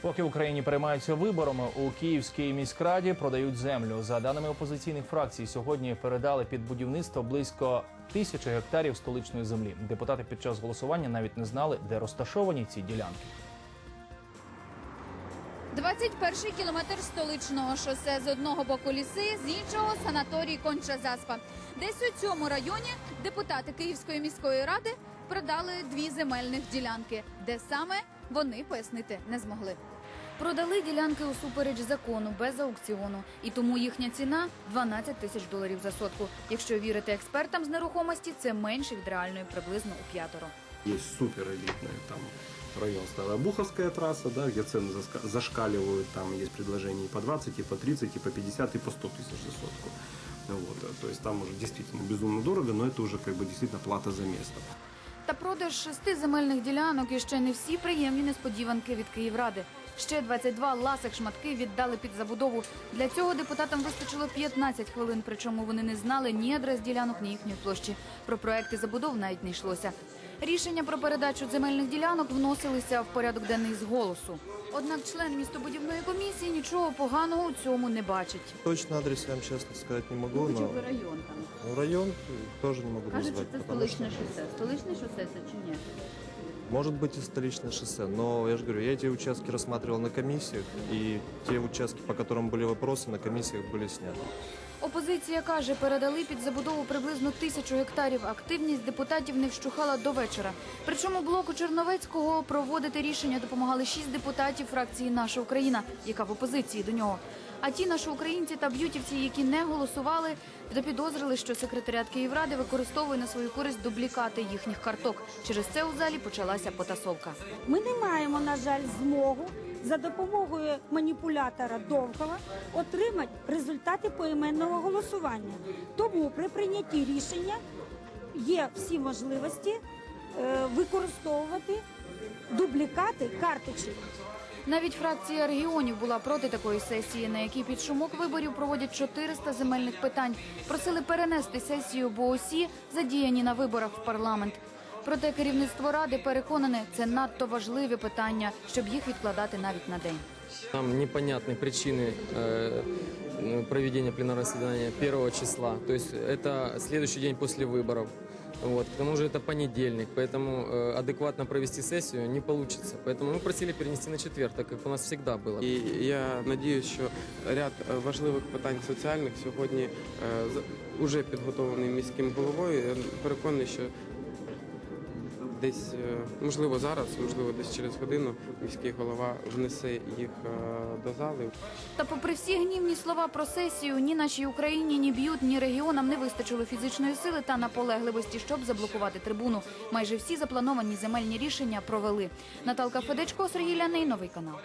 Поки в Україні переймаються виборами, у Київській міськраді продають землю. За даними опозиційних фракцій, сьогодні передали під будівництво близько тисячі гектарів столичної землі. Депутати під час голосування навіть не знали, де розташовані ці ділянки. 21-й кілометр столичного шосе з одного боку ліси, з іншого санаторій Конча Заспа. Десь у цьому районі депутати Київської міської ради продали дві земельних ділянки, де саме вони пояснити не змогли. Продали ділянки усупереч закону без аукціону, і тому їхня ціна 12 тисяч доларів за сотку. Якщо вірити експертам з нерухомості, це менше від реальної приблизно у п'ятеро. Есть суперэлитная там район Старая Буховская трасса, да, где цены заска- зашкаливают, там есть предложения и по 20, и по 30, и по 50, и по 100 тысяч за сотку. Вот, э, то есть там уже действительно безумно дорого, но это уже как бы действительно плата за место. Та продаж шести земельних ділянок і ще не всі приємні несподіванки від Київради. Ще 22 ласих шматки віддали під забудову. Для цього депутатам вистачило 15 хвилин, причому вони не знали ні адрес ділянок, ні їхньої площі. Про проекти забудов навіть не йшлося. Рішення про передачу земельних ділянок вносилися в порядок денний з голосу. Однак член містобудівної комісії нічого поганого у цьому не бачить. Точно адрес я вам честно сказать не могу, но район там? ну, район тоже не могу назвать. потому что- шосе. Столичне шосе це чи ні? Может быть и столичное шоссе, но я же говорю, я эти участки рассматривал на комиссиях, и те участки, по которым были вопросы, на комиссиях были сняты. Опозиція каже, передали під забудову приблизно тисячу гектарів. Активність депутатів не вщухала до вечора. Причому блоку Черновецького проводити рішення допомагали шість депутатів фракції Наша Україна, яка в опозиції до нього. А ті наші українці та б'ютівці, які не голосували, запідозрили, що секретаріат Київради використовує на свою користь дублікати їхніх карток. Через це у залі почалася потасовка. Ми не маємо, на жаль, змогу за допомогою маніпулятора Довгова отримати результати поіменного голосування. Тому при прийнятті рішення є всі можливості е, використовувати дублікати карточок. Навіть фракція регіонів була проти такої сесії, на якій під шумок виборів проводять 400 земельних питань. Просили перенести сесію, бо усі задіяні на виборах в парламент. Проте керівництво ради переконане, це надто важливі питання, щоб їх відкладати навіть на день. Там непонятны причины э, э, проведения пленарного заседания первого числа. То есть это следующий день после выборов. Вот. К тому же это понедельник, поэтому э, адекватно провести сессию не получится. Поэтому мы просили перенести на четверг, так как у нас всегда было. І я надіюсь, що ряд е, важливих питань соціальних сьогодні е, з- уже підготовлений міським головою. Я переконаний, що десь, е, можливо, зараз, можливо, десь через годину міський голова внесе їх е, до зали. Та попри всі гнівні слова про сесію, ні нашій Україні, ні б'ють, ні регіонам не вистачило фізичної сили та наполегливості, щоб заблокувати трибуну. Майже всі заплановані земельні рішення провели. Наталка Федечко, Сергій Ляний, новий канал.